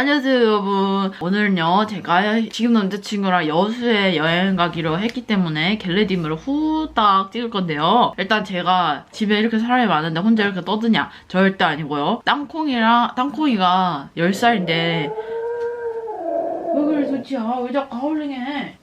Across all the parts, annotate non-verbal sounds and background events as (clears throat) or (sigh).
안녕하세요 여러분. 오늘은요 제가 지금 남자친구랑 여수에 여행 가기로 했기 때문에 겟레디움을 후딱 찍을 건데요. 일단 제가 집에 이렇게 사람이 많은데 혼자 이렇게 떠드냐? 절대 아니고요. 땅콩이랑 땅콩이가 10살인데. 왜 그래 도치야? 왜 자꾸 하울링해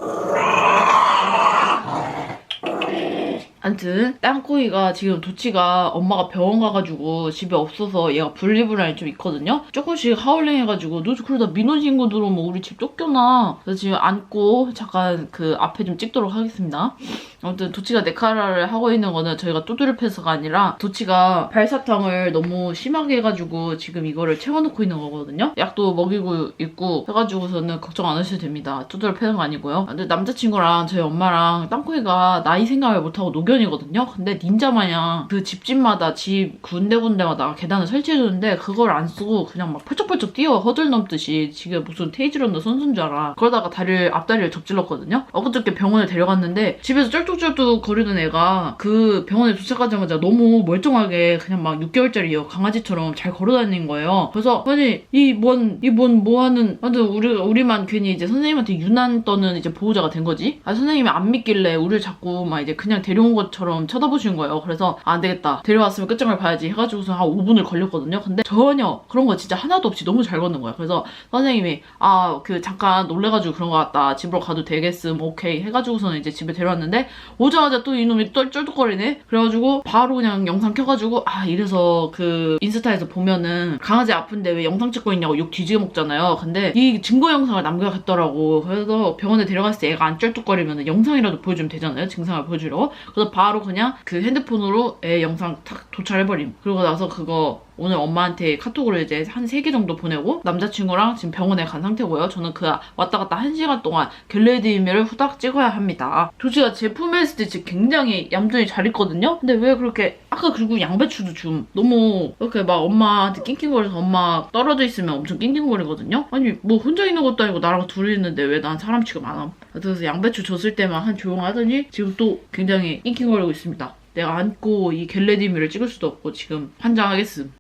아무튼 땅콩이가 지금 도치가 엄마가 병원 가가지고 집에 없어서 얘가 분리불안이 좀 있거든요. 조금씩 하울링 해가지고 너 그러다 민원 신고 들어오면 우리 집 쫓겨나. 그래서 지금 안고 잠깐 그 앞에 좀 찍도록 하겠습니다. 아무튼 도치가 네카라를 하고 있는 거는 저희가 두드려 패스가 아니라 도치가 발사탕을 너무 심하게 해가지고 지금 이거를 채워놓고 있는 거거든요. 약도 먹이고 있고 해가지고서는 걱정 안 하셔도 됩니다. 두드려 패는 거 아니고요. 근데 남자친구랑 저희 엄마랑 땅콩이가 나이 생각을 못하고 노견이거든요. 근데 닌자 마냥 그 집집마다 집 군데군데마다 계단을 설치해줬는데 그걸 안 쓰고 그냥 막 펄쩍펄쩍 뛰어 허들 넘듯이 지금 무슨 테이즈런더 선수인 줄 알아. 그러다가 다리를 앞다리를 접질렀거든요. 엊그저께 병원에 데려갔는데 집에서 쩔뚝쩔뚝 거리는 애가 그 병원에 도착하자마자 너무 멀쩡하게 그냥 막 6개월짜리 강아지처럼 잘 걸어다니는 거예요. 그래서 아니 이 뭔 이 뭔 뭐하는 완전 우리 우리만 괜히 이제 선생님한테 유난 떠는 이제 보호자가 된 거지. 아 선생님이 안 믿길래 우리를 자꾸 막 이제 그냥 데려온 것처럼 쳐다보시는 거예요. 그래서 아, 안 되겠다. 데려왔으면 끝장을 봐야지 해가지고서 한 5분을 걸렸거든요. 근데 전혀 그런 거 진짜 하나도 없이 너무 잘 걷는 거예요. 그래서 선생님이 아 그 잠깐 놀래가지고 그런 거 같다. 집으로 가도 되겠음 오케이 해가지고서는 이제 집에 데려왔는데 오자마자 또 이놈이 똘 쩔뚝거리네. 그래가지고 바로 그냥 영상 켜가지고 아 이래서 그 인스타에서 보면은 강아지 아픈데 왜 영상 찍고 있냐고 욕 뒤지게 먹잖아요. 근데 이 증거 영상을 남겨갔더라고. 그래서 병원에 데려갔을 때 애가 안 쩔뚝거리면 영상이라도 보여주면 되잖아요. 증상을 보여주려고. 그래서 바로 그냥 그 핸드폰으로 애 영상 탁 도착해버림. 그러고 나서 그거 오늘 엄마한테 카톡으로 이제 한 3개 정도 보내고 남자친구랑 지금 병원에 간 상태고요. 저는 그 왔다 갔다 1시간 동안 겟레디미를 후딱 찍어야 합니다. 조지가 제품했을 때 진짜 굉장히 얌전히 잘 있거든요. 근데 왜 그렇게 아까 그리고 양배추도 좀 너무 이렇게 막 엄마한테 낑낑거려서 엄마 떨어져 있으면 엄청 낑낑거리거든요. 아니 뭐 혼자 있는 것도 아니고 나랑 둘이 있는데 왜 난 사람 취급 안 함? 그래서 양배추 줬을 때만 한 조용하더니 지금 또 굉장히 낑낑거리고 있습니다. 내가 안고 이 겟레디미를 찍을 수도 없고 지금 환장하겠음.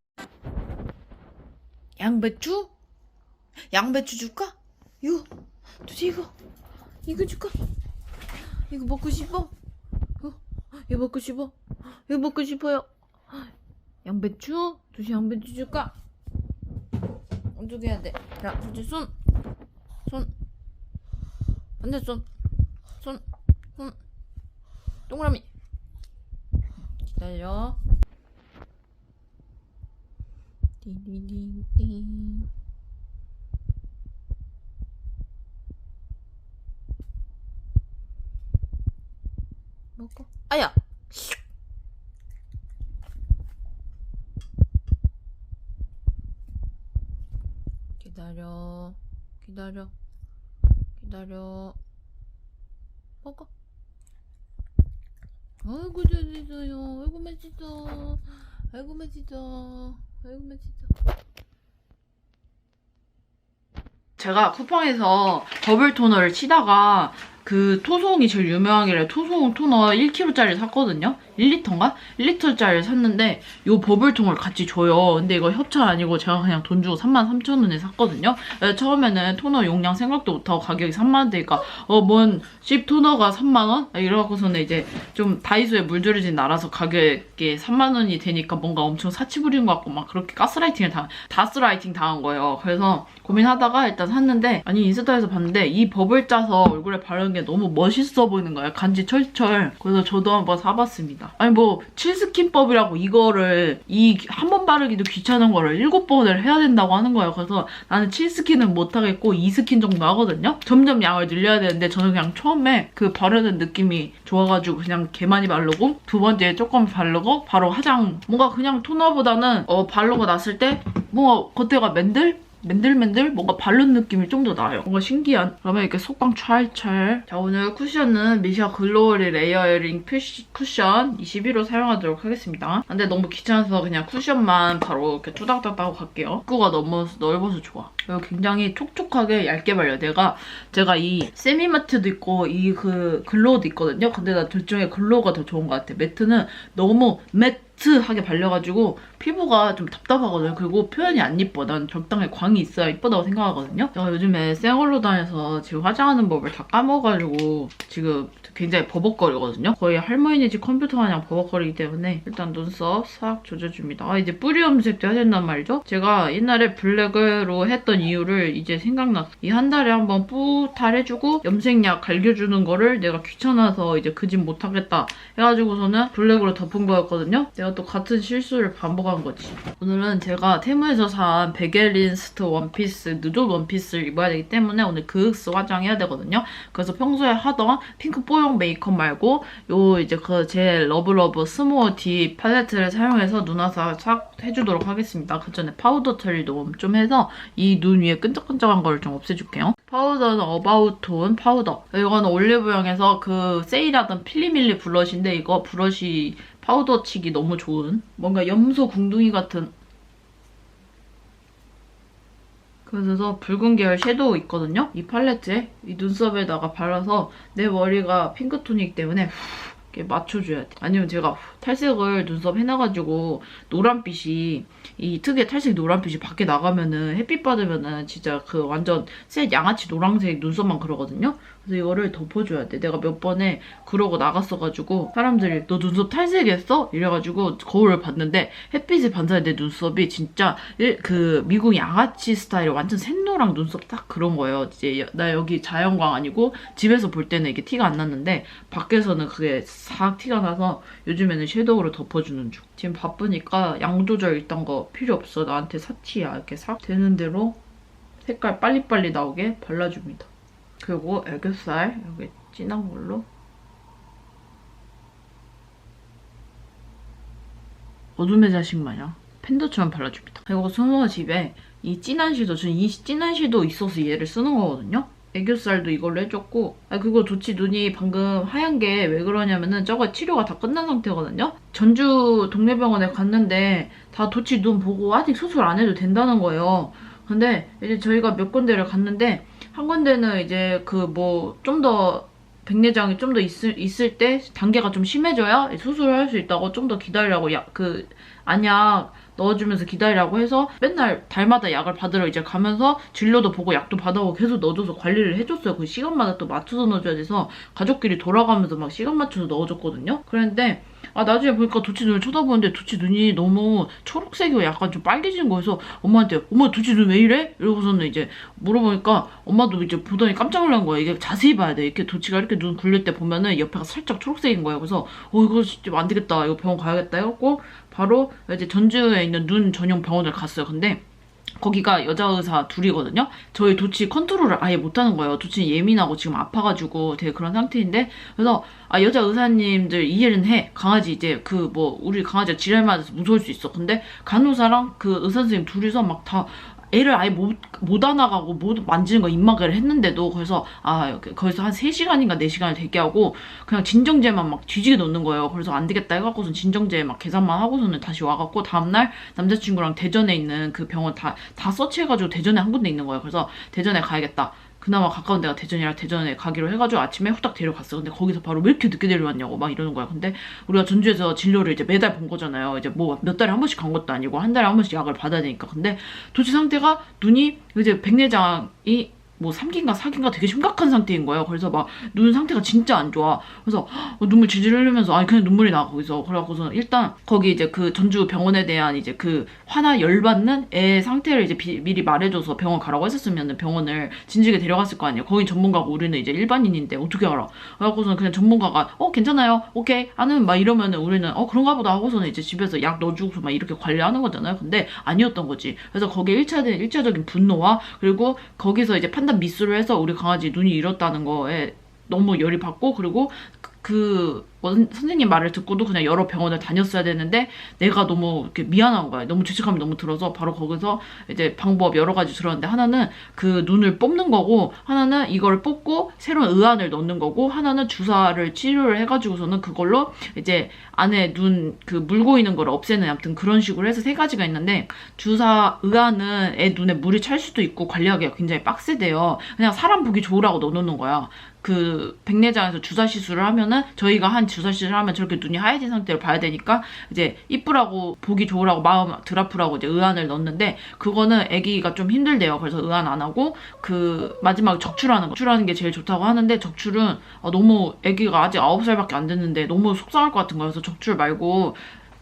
양배추? 양배추 줄까? 이거, 도대체 이거, 이거 줄까? 이거 먹고 싶어? 어? 이거 먹고 싶어? 이거 먹고 싶어요? 양배추? 도대체 양배추 줄까? 어떻게 해야 돼? 자, 도대체 손, 손, 반대 손, 손, 손, 동그라미. 기다려. 띠리리띵. 먹어. 아야. 기다려. 기다려. 기다려. 먹어. 아이고 잘했어요. 아이고 맛있어. 아이고 맛있어. 아이고 맛있어. 제가 쿠팡에서 버블 토너를 치다가 그 토송이 제일 유명하길래 토송 토너 1kg짜리 샀거든요. 1리터인가? 1리터짜리 샀는데 요 버블통을 같이 줘요. 근데 이거 협찬 아니고 제가 그냥 돈 주고 33,000원에 샀거든요. 처음에는 토너 용량 생각도 못하고 가격이 3만원대니까 어뭔 씹 토너가 3만원? 이래갖고서는 이제 좀 다이소에 물들이진 않아서 가격이 3만원이 되니까 뭔가 엄청 사치 부린 것 같고 막 그렇게 가스라이팅을 당, 다스라이팅 당한 거예요. 그래서 고민하다가 일단 샀는데 아니 인스타에서 봤는데 이 버블 짜서 얼굴에 바르는 게 너무 멋있어 보이는 거예요. 간지 철철. 그래서 저도 한번 사봤습니다. 아니 뭐 칠스킨법이라고 이거를 이 한 번 바르기도 귀찮은 거를 일곱 번을 해야 된다고 하는 거예요. 그래서 나는 칠스킨은 못하겠고 이스킨 정도 하거든요. 점점 양을 늘려야 되는데 저는 그냥 처음에 그 바르는 느낌이 좋아가지고 그냥 개 많이 바르고 두 번째에 조금 바르고 바로 화장 뭔가 그냥 토너보다는 어 바르고 났을 때 뭔가 겉에가 맨들 맨들맨들 뭔가 바른 느낌이 좀 더 나요. 뭔가 신기한. 그러면 이렇게 속광 찰찰. 자 오늘 쿠션은 미샤 글로리 레이어링 푸시, 쿠션 21호 사용하도록 하겠습니다. 근데 너무 귀찮아서 그냥 쿠션만 바로 이렇게 투닥투닥 하고 갈게요. 입구가 너무 넓어서 좋아. 그리고 굉장히 촉촉하게 얇게 발려. 내가 제가 이 세미마트도 있고 이 그 글로우도 있거든요. 근데 나 둘 중에 글로우가 더 좋은 것 같아. 매트는 너무 맷 매트하게 발려가지고 피부가 좀 답답하거든요. 그리고 표현이 안 이뻐. 난 적당히 광이 있어야 이쁘다고 생각하거든요. 제가 요즘에 생얼로 다녀서 지금 화장하는 법을 다 까먹어가지고 지금 굉장히 버벅거리거든요. 거의 할머니네 집 컴퓨터 마냥 버벅거리기 때문에 일단 눈썹 싹 조져줍니다. 아 이제 뿌리 염색도 해야 된단 말이죠. 제가 옛날에 블랙으로 했던 이유를 이제 생각났어. 이 한 달에 한번 뿌탈 해주고 염색약 갈겨주는 거를 내가 귀찮아서 이제 그 집 못하겠다 해가지고서는 블랙으로 덮은 거였거든요. 내가 또 같은 실수를 반복한 거지. 오늘은 제가 테무에서 산 베게린스트 원피스, 누드 원피스를 입어야 되기 때문에 오늘 그윽스 화장해야 되거든요. 그래서 평소에 하던 핑크 뽀용 메이크업 말고 요 이제 그 제 러브러브 스모어 디 팔레트를 사용해서 눈 화사 싹 해주도록 하겠습니다. 그 전에 파우더 처리도 좀 해서 이 눈 위에 끈적끈적한 걸좀 없애줄게요. 파우더는 어바웃톤 파우더. 이거는 올리브영에서 그 세일하던 필리밀리 브러쉬인데 이거 브러쉬 파우더 치기 너무 좋은 뭔가 염소 궁둥이 같은 그래서 붉은 계열 섀도우 있거든요. 이 팔레트에 이 눈썹에다가 발라서 내 머리가 핑크톤이기 때문에 이렇게 맞춰줘야 돼. 아니면 제가 탈색을 눈썹 해놔가지고 노란빛이 이 특유의 탈색 노란빛이 밖에 나가면은 햇빛 받으면은 진짜 그 완전 새 양아치 노란색 눈썹만 그러거든요. 그래서 이거를 덮어줘야 돼. 내가 몇 번에 그러고 나갔어가지고 사람들이 너 눈썹 탈색했어? 이래가지고 거울을 봤는데 햇빛이 반사된 내 눈썹이 진짜 일- 그 미국 양아치 스타일 완전 샛노랑 눈썹 딱 그런 거예요. 이제 여- 나 여기 자연광 아니고 집에서 볼 때는 이게 티가 안 났는데 밖에서는 그게 싹 티가 나서 요즘에는 섀도우로 덮어주는 중. 지금 바쁘니까 양 조절 일단 거 필요 없어. 나한테 사치야. 이렇게 싹 되는 대로 색깔 빨리빨리 나오게 발라줍니다. 그리고 애교살 여기 진한 걸로 어둠의 자식 마냥 팬더처럼 발라줍니다. 그리고 스모 집에 이 진한 시도 저는 이 진한 시도 있어서 얘를 쓰는 거거든요. 애교살도 이걸로 해줬고 아 그거 좋지 눈이 방금 하얀 게 왜 그러냐면은 저거 치료가 다 끝난 상태거든요. 전주 동네병원에 갔는데 다 도치 눈 보고 아직 수술 안 해도 된다는 거예요. 근데 이제 저희가 몇 군데를 갔는데 한 군데는 이제 그 뭐 좀 더 백내장이 좀 더 있을, 있을 때 단계가 좀 심해져야 수술을 할 수 있다고 좀 더 기다리라고 약, 그 안약 넣어주면서 기다리라고 해서 맨날 달마다 약을 받으러 이제 가면서 진료도 보고 약도 받아오고 계속 넣어줘서 관리를 해줬어요. 그 시간마다 또 맞춰서 넣어줘야 돼서 가족끼리 돌아가면서 막 시간 맞춰서 넣어줬거든요. 그런데 아 나중에 보니까 도치 눈을 쳐다보는데 도치 눈이 너무 초록색이고 약간 좀 빨개진 거여서 엄마한테 엄마 도치 눈 왜 이래? 이러고서는 이제 물어보니까 엄마도 이제 보더니 깜짝 놀란 거예요. 이게 자세히 봐야 돼. 이렇게 도치가 이렇게 눈 굴릴 때 보면은 옆에가 살짝 초록색인 거예요. 그래서 어 이거 진짜 안 되겠다. 이거 병원 가야겠다 해갖고 바로 이제 전주에 있는 눈 전용 병원을 갔어요. 근데 거기가 여자 의사 둘이거든요. 저희 도치 컨트롤을 아예 못하는 거예요. 도치는 예민하고 지금 아파가지고 되게 그런 상태인데 그래서 아 여자 의사님들 이해는 해. 강아지 이제 그 뭐 우리 강아지가 지랄 맞아서 무서울 수 있어. 근데 간호사랑 그 의사 선생님 둘이서 막 다 애를 아예 못, 못 안아가고 못 만지는 거 입마개를 했는데도 그래서 아 거기서 한 3시간인가 4시간을 대기하고 그냥 진정제만 막 뒤지게 놓는 거예요. 그래서 안 되겠다 해갖고선 진정제 막 계산만 하고서는 다시 와갖고 다음날 남자친구랑 대전에 있는 그 병원 다, 다 서치해가지고 대전에 한 군데 있는 거예요. 그래서 대전에 가야겠다. 그나마 가까운 데가 대전이라 대전에 가기로 해가지고 아침에 후딱 데려갔어. 근데 거기서 바로 왜 이렇게 늦게 데려왔냐고 막 이러는 거야. 근데 우리가 전주에서 진료를 이제 매달 본 거잖아요. 이제 뭐 몇 달에 한 번씩 간 것도 아니고 한 달에 한 번씩 약을 받아야 되니까. 근데 도치 상태가 눈이 이제 백내장이 뭐 3기인가 4기인가 되게 심각한 상태인 거예요. 그래서 막 눈 상태가 진짜 안 좋아. 그래서 헉, 눈물 질질 흘리면서 아니 그냥 눈물이 나 거기서 그래갖고서 일단 거기 이제 그 전주 병원에 대한 이제 그 화나 열받는 애 상태를 이제 비- 미리 말해줘서 병원 가라고 했었으면 병원을 진즉에 데려갔을 거 아니에요. 거긴 전문가고 우리는 이제 일반인인데 어떻게 알아? 그래갖고서는 그냥 전문가가 어 괜찮아요, 오케이 하는 막 이러면은 우리는 어 그런가 보다 하고서는 이제 집에서 약 넣어주고서 막 이렇게 관리하는 거잖아요. 근데 아니었던 거지. 그래서 거기에 1차된 일차적인 분노와 그리고 거기서 이제 판단 미스를 해서 우리 강아지 눈이 잃었다는 거에 너무 열이 받고 그리고 그- 그 원- 선생님 말을 듣고도 그냥 여러 병원을 다녔어야 되는데 내가 너무 이렇게 미안한 거야. 너무 죄책감이 너무 들어서 바로 거기서 이제 방법 여러 가지 들었는데 하나는 그 눈을 뽑는 거고 하나는 이걸 뽑고 새로운 의안을 넣는 거고 하나는 주사를 치료를 해가지고서는 그걸로 이제 안에 눈 그 물고 있는 걸 없애는 아무튼 그런 식으로 해서 세 가지가 있는데 주사 의안은 애 눈에 물이 찰 수도 있고 관리하기가 굉장히 빡세대요. 그냥 사람 보기 좋으라고 넣어놓는 거야. 그 백내장에서 주사 시술을 하면은 저희가 한 주사 시술하면 저렇게 눈이 하얘진 상태로 봐야 되니까 이제 이쁘라고 보기 좋으라고 마음 들 아프라고 이제 의안을 넣었는데 그거는 아기가 좀 힘들대요. 그래서 의안 안 하고 그 마지막 적출하는 거 적출하는 게 제일 좋다고 하는데 적출은 아, 너무 아기가 아직 9살밖에 안 됐는데 너무 속상할 것 같은. 그래서 적출 말고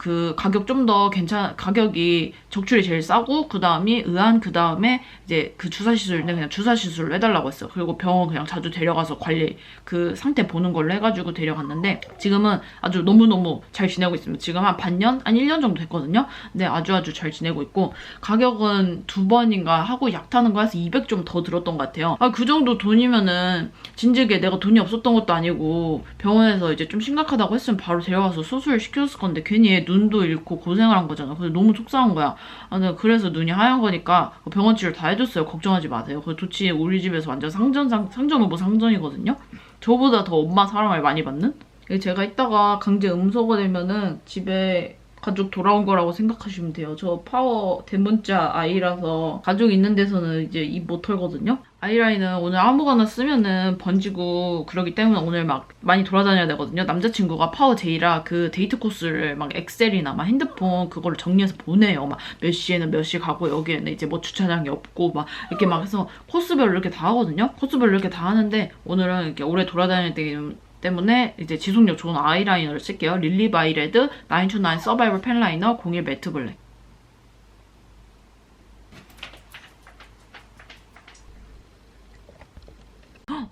그 가격 좀 더 괜찮 가격이 적출이 제일 싸고 그 다음이 의안 그 다음에 이제 그 주사 시술인데 그냥 주사 시술을 해달라고 했어요. 그리고 병원 그냥 자주 데려가서 관리 그 상태 보는 걸로 해가지고 데려갔는데 지금은 아주 너무 너무 잘 지내고 있습니다. 지금 한 반년 한 1년 정도 됐거든요. 근데 아주 아주 잘 지내고 있고 가격은 두 번인가 하고 약 타는 거 해서 200 좀 더 들었던 것 같아요. 아, 그 정도 돈이면은 진즉에 내가 돈이 없었던 것도 아니고 병원에서 이제 좀 심각하다고 했으면 바로 데려가서 수술 시켰을 건데 괜히 얘 눈도 잃고 고생을 한 거잖아. 그래서 너무 속상한 거야. 아, 근데 그래서 눈이 하얀 거니까 병원 치료 다 해줬어요. 걱정하지 마세요. 그 도치 우리 집에서 완전 상전 상, 상전 오브 상전이거든요. 저보다 더 엄마 사랑을 많이 받는? 제가 이따가 강제 음소거 되면은 집에 가족 돌아온 거라고 생각하시면 돼요. 저 파워 대문자 아이라서 가족 있는 데서는 이제 입 못 털거든요. 아이라인은 오늘 아무거나 쓰면은 번지고 그러기 때문에 오늘 막 많이 돌아다녀야 되거든요. 남자친구가 파워 제이라 그 데이트 코스를 막 엑셀이나 막 핸드폰 그거를 정리해서 보내요. 막 몇 시에는 몇 시 가고 여기에는 이제 뭐 주차장이 없고 막 이렇게 막 해서 코스별로 이렇게 다 하거든요. 코스별로 이렇게 다 하는데 오늘은 이렇게 오래 돌아다닐 때 때문에 이제 지속력 좋은 아이라이너를 쓸게요. 릴리바이레드 929 서바이벌 펜라이너 01 매트 블랙.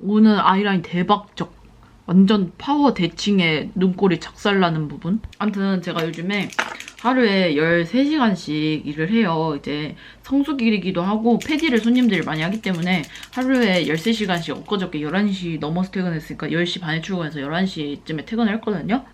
오늘 아이라인 대박적. 완전 파워 대칭의 눈꼬리 작살나는 부분. 아무튼 제가 요즘에 하루에 13시간씩 일을 해요. 이제 성수기이기도 하고 패디를 손님들이 많이 하기 때문에 하루에 13시간씩 엊그저께 11시 넘어서 퇴근했으니까 10시 반에 출근해서 11시쯤에 퇴근을 했거든요.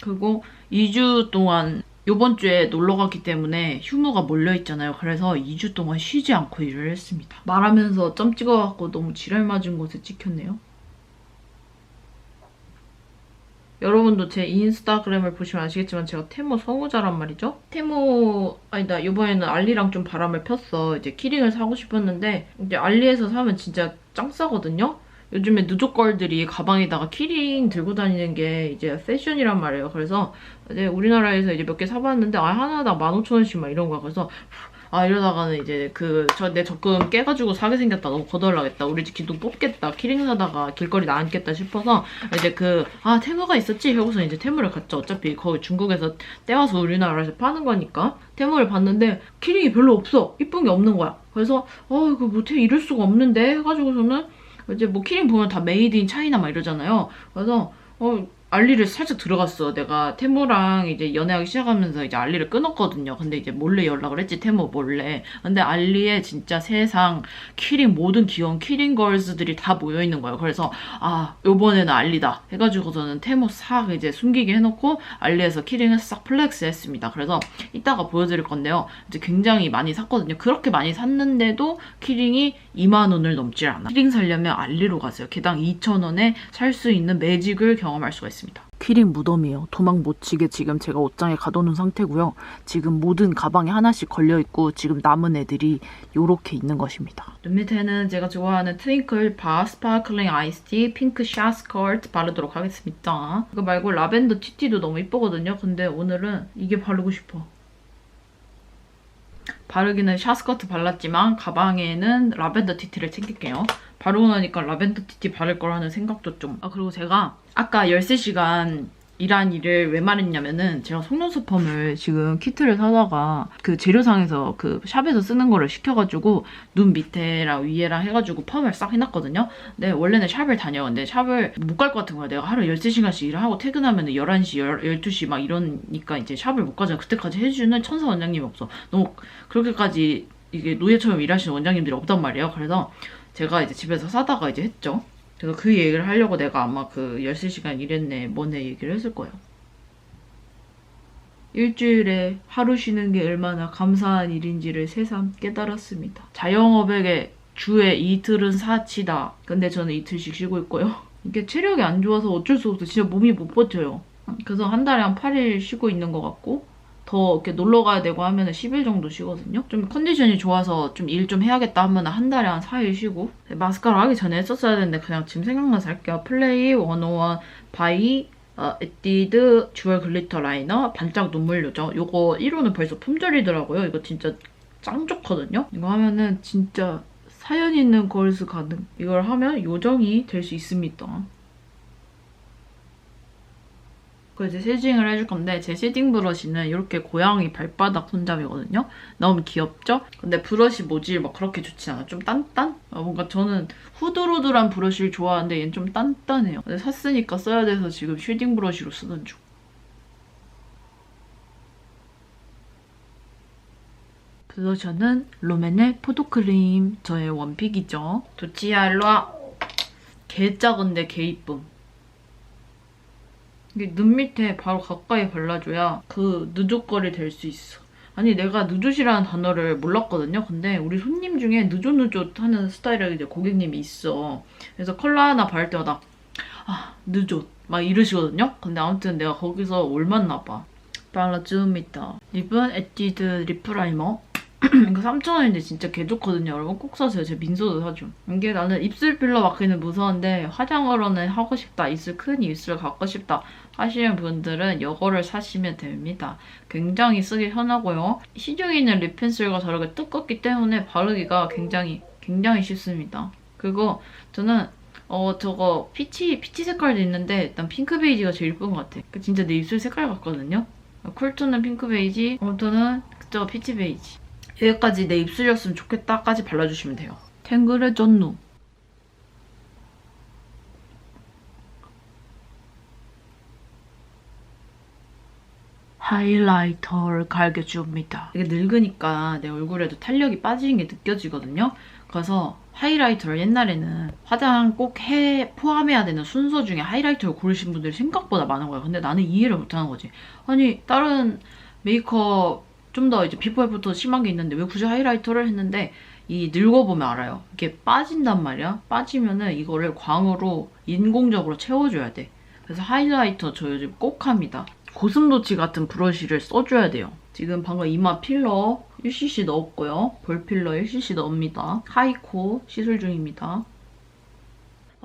그리고 2주 동안 요번 주에 놀러 갔기 때문에 휴무가 몰려있잖아요. 그래서 2주 동안 쉬지 않고 일을 했습니다. 말하면서 점 찍어갖고 너무 지랄 맞은 곳에 찍혔네요. 여러분도 제 인스타그램을 보시면 아시겠지만 제가 테모 성우자란 말이죠. 테모 아니다 이번에는 알리랑 좀 바람을 폈어. 이제 키링을 사고 싶었는데 이제 알리에서 사면 진짜 짱 싸거든요. 요즘에 누조걸들이 가방에다가 키링 들고 다니는 게 이제 패션이란 말이에요. 그래서 이제 우리나라에서 이제 몇 개 사봤는데 아 하나당 15,000원씩 막 이런 거야. 그래서 아 이러다가는 이제 그 저 내 적금 깨가지고 사게 생겼다. 너무 거덜나겠다. 우리 집 기둥 뽑겠다. 키링 사다가 길거리 나앉겠다 싶어서 이제 그 아 테무가 있었지? 하고서 이제 테무를 갔죠. 어차피 거기 중국에서 떼와서 우리나라에서 파는 거니까 테무를 봤는데 키링이 별로 없어. 이쁜 게 없는 거야. 그래서 어 이거 못해 이럴 수가 없는데 해가지고서는 이제 뭐 키링 보면 다 메이드 인 차이나 막 이러잖아요. 그래서 어 알리를 살짝 들어갔어. 내가 태모랑 이제 연애하기 시작하면서 이제 알리를 끊었거든요. 근데 이제 몰래 연락을 했지, 태모 몰래. 근데 알리에 진짜 세상 키링, 모든 귀여운 키링 걸스들이 다 모여있는 거예요. 그래서, 아, 요번에는 알리다. 해가지고서는 태모 싹 이제 숨기게 해놓고 알리에서 키링을 싹 플렉스 했습니다. 그래서 이따가 보여드릴 건데요. 이제 굉장히 많이 샀거든요. 그렇게 많이 샀는데도 키링이 2만원을 넘질 않아. 키링 살려면 알리로 가세요. 개당 2,000원에 살 수 있는 매직을 경험할 수가 있습니다. 있습니다. 키링 무덤이에요. 도망 못 치게 지금 제가 옷장에 가둬놓은 상태고요. 지금 모든 가방에 하나씩 걸려있고 지금 남은 애들이 이렇게 있는 것입니다. 눈 밑에는 제가 좋아하는 트윙클 바 스파클링 아이스티 핑크 샤스컬트 바르도록 하겠습니다. 이거 말고 라벤더 티티도 너무 이쁘거든요. 근데 오늘은 이게 바르고 싶어. 바르기는 샤스커트 발랐지만 가방에는 라벤더 티티를 챙길게요. 바르고 나니까 라벤더 티티 바를 거라는 생각도 좀. 아 그리고 제가 아까 13시간 일한 일을 왜 말했냐면은 제가 속눈썹 펌을 지금 키트를 사다가 그 재료상에서 그 샵에서 쓰는 거를 시켜가지고 눈 밑에랑 위에랑 해가지고 펌을 싹 해놨거든요. 근데 원래는 샵을 다녀. 근데 샵을 못 갈 것 같은 거야. 내가 하루 13시간씩 일을 하고 퇴근하면 11시, 12시 막 이러니까 이제 샵을 못 가잖아. 그때까지 해주는 천사 원장님이 없어. 너무 그렇게까지 이게 노예처럼 일하시는 원장님들이 없단 말이에요. 그래서 제가 이제 집에서 사다가 이제 했죠. 그래서 그 얘기를 하려고 내가 아마 그 13시간 일했네 뭐네 얘기를 했을 거예요. 일주일에 하루 쉬는 게 얼마나 감사한 일인지를 새삼 깨달았습니다. 자영업에게 주에 이틀은 사치다. 근데 저는 이틀씩 쉬고 있고요. (laughs) 이게 체력이 안 좋아서 어쩔 수 없어. 진짜 몸이 못 버텨요. 그래서 한 달에 한 8일 쉬고 있는 것 같고 더 이렇게 놀러 가야 되고 하면 10일 정도 쉬거든요. 좀 컨디션이 좋아서 좀 일 좀 해야겠다 하면 한 달에 한 4일 쉬고 마스카라 하기 전에 했었어야 되는데 그냥 지금 생각나서 할게요. 플레이 101 바이 어, 에뛰드 주얼 글리터 라이너 반짝 눈물 요정 요거 1호는 벌써 품절이더라고요. 이거 진짜 짱 좋거든요. 이거 하면은 진짜 사연 있는 걸스 가능. 이걸 하면 요정이 될 수 있습니다. 그 이제 쉐딩을 해줄 건데 제 쉐딩 브러쉬는 이렇게 고양이 발바닥 손잡이거든요. 너무 귀엽죠? 근데 브러쉬 모질 막 그렇게 좋지 않아. 좀 단단? 아, 뭔가 저는 후들후들한 브러쉬를 좋아하는데 얘는 좀 단단해요. 근데 샀으니까 써야 돼서 지금 쉐딩 브러쉬로 쓰는 중. 블러셔는 롬앤의 포도크림 저의 원픽이죠. 도치야 일로와. 개 작은데 개 이쁨. 이게 눈 밑에 바로 가까이 발라줘야 그 느조거리 될 수 있어. 아니 내가 느조시라는 단어를 몰랐거든요. 근데 우리 손님 중에 느조느조 하는 스타일의 이제 고객님이 있어. 그래서 컬러 하나 바를 때마다 아 느조 막 이러시거든요. 근데 아무튼 내가 거기서 올맞나 봐. 발라줍니다. 립은 에뛰드 립 프라이머. (clears throat) 이거 3,000원인데 진짜 개 좋거든요. 여러분 꼭 사세요. 제 민소도 사줘. 이게 나는 입술 필러 막히는 무서운데 화장으로는 하고 싶다. 입술 큰 입술 갖고 싶다. 하시는 분들은 이거를 사시면 됩니다. 굉장히 쓰기 편하고요. 시중에 있는 립 펜슬과 다르게 두껍기 때문에 바르기가 굉장히 굉장히 쉽습니다. 그리고 저는 어 저거 피치 피치 색깔도 있는데 일단 핑크 베이지가 제일 예쁜 것 같아. 그 진짜 내 입술 색깔 같거든요. 쿨톤은 핑크 베이지, 웜톤은 저거 피치 베이지. 여기까지 내 입술이었으면 좋겠다까지 발라주시면 돼요. 탱글의 전누. 하이라이터를 갈겨줍니다. 이게 늙으니까 내 얼굴에도 탄력이 빠지는 게 느껴지거든요. 그래서 하이라이터를 옛날에는 화장 꼭 해 포함해야 되는 순서 중에 하이라이터를 고르신 분들이 생각보다 많은 거예요. 근데 나는 이해를 못하는 거지. 아니 다른 메이크업 좀 더 이제 피부에부터 심한 게 있는데 왜 굳이 하이라이터를 했는데 이 늙어보면 알아요. 이게 빠진단 말이야. 빠지면은 이거를 광으로 인공적으로 채워줘야 돼. 그래서 하이라이터 저 요즘 꼭 합니다. 고슴도치 같은 브러쉬를 써줘야 돼요. 지금 방금 이마 필러 1cc 넣었고요. 볼 필러 1cc 넣습니다. 하이코 시술 중입니다.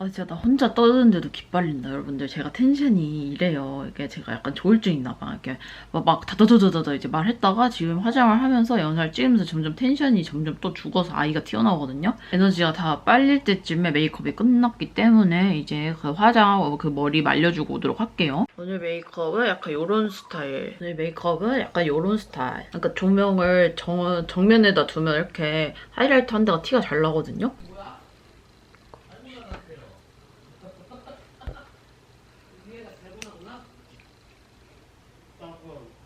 아 진짜 나 혼자 떠드는데도 기빨린다 여러분들. 제가 텐션이 이래요. 이게 제가 약간 조울증 있나 봐. 이렇게 막, 막 다다다다다 이제 말했다가 지금 화장을 하면서 영상을 찍으면서 점점 텐션이 점점 또 죽어서 아이가 튀어나오거든요. 에너지가 다 빨릴 때쯤에 메이크업이 끝났기 때문에 이제 그 화장 그 머리 말려주고 오도록 할게요. 오늘 메이크업은 약간 요런 스타일. 오늘 메이크업은 약간 요런 스타일. 그러니까 조명을 정, 정면에다 두면 이렇게 하이라이트 한 대가 티가 잘 나거든요 upload.